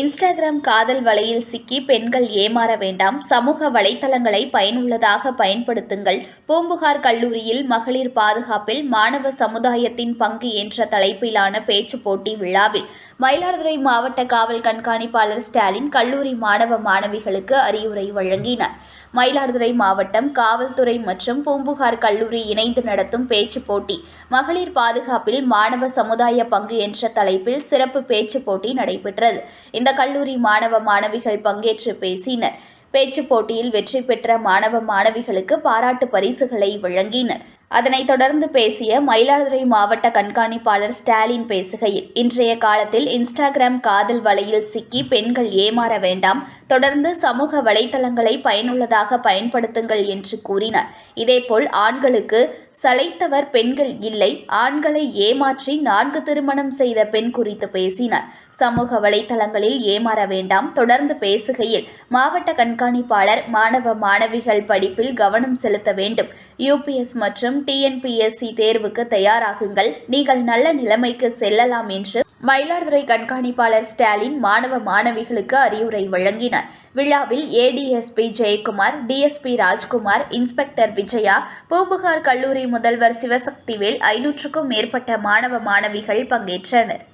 Instagram காதல் வலையில் சிக்கி பெண்கள் ஏமாற வேண்டாம். சமூக வலைத்தளங்களை பயனுள்ளதாக பயன்படுத்துங்கள். பூம்புகார் கல்லூரியில் மகளிர் பாதுகாப்பில் மாணவ சமுதாயத்தின் பங்கு என்ற தலைப்பிலான பேச்சு போட்டி விழாவில் மயிலாடுதுறை மாவட்ட காவல் கண்காணிப்பாளர் ஸ்டாலின் கல்லூரி மாணவ மாணவிகளுக்கு அறிவுரை வழங்கினார். மயிலாடுதுறை மாவட்டம் காவல்துறை மற்றும் பூம்புகார் கல்லூரி இணைந்து நடத்தும் பேச்சு போட்டி மகளிர் பாதுகாப்பில் மாணவ சமுதாய பங்கு என்ற தலைப்பில் சிறப்பு பேச்சு போட்டி நடைபெற்றது. இந்த கல்லூரி மாணவ மாணவிகள் பங்கேற்று பேசினர். பேச்சு போட்டியில் வெற்றி பெற்ற மாணவ மாணவிகளுக்கு பாராட்டு பரிசுகளை வழங்கினர். அதனைத் தொடர்ந்து பேசிய மயிலாடுதுறை மாவட்ட கண்காணிப்பாளர் ஸ்டாலின் பேசுகையில் இன்றைய காலத்தில் இன்ஸ்டாகிராம் காதல் வலையில் சிக்கி பெண்கள் ஏமாற வேண்டாம் தொடர்ந்து சமூக வலைத்தளங்களை பயனுள்ளதாக பயன்படுத்துங்கள் என்று கூறினார். இதேபோல் ஆண்களுக்கு சளைத்தவர் பெண்கள் இல்லை. ஆண்களை ஏமாற்றி நான்கு திருமணம் செய்த பெண் குறித்து பேசினார். சமூக வலைத்தளங்களில் ஏமாற வேண்டாம். தொடர்ந்து பேசுகையில் மாவட்ட கண்காணிப்பாளர் மாணவ மாணவிகள் படிப்பில் கவனம் செலுத்த வேண்டும். யூபிஎஸ் மற்றும் டிஎன்பிஎஸ்சி தேர்வுக்கு தயாராகுங்கள். நீங்கள் நல்ல நிலைமைக்கு செல்லலாம் என்று மயிலாடுதுறை கண்காணிப்பாளர் ஸ்டாலின் மாணவ மாணவிகளுக்கு அறிவுரை வழங்கினார். விழாவில் ADSP Jayakumar DSP Rajkumar inspector Vijaya Poompuhar கல்லூரி முதல்வர் சிவசக்திவேல் ஐநூற்றுக்கும் மேற்பட்ட மாணவ மாணவிகள் பங்கேற்றனர்.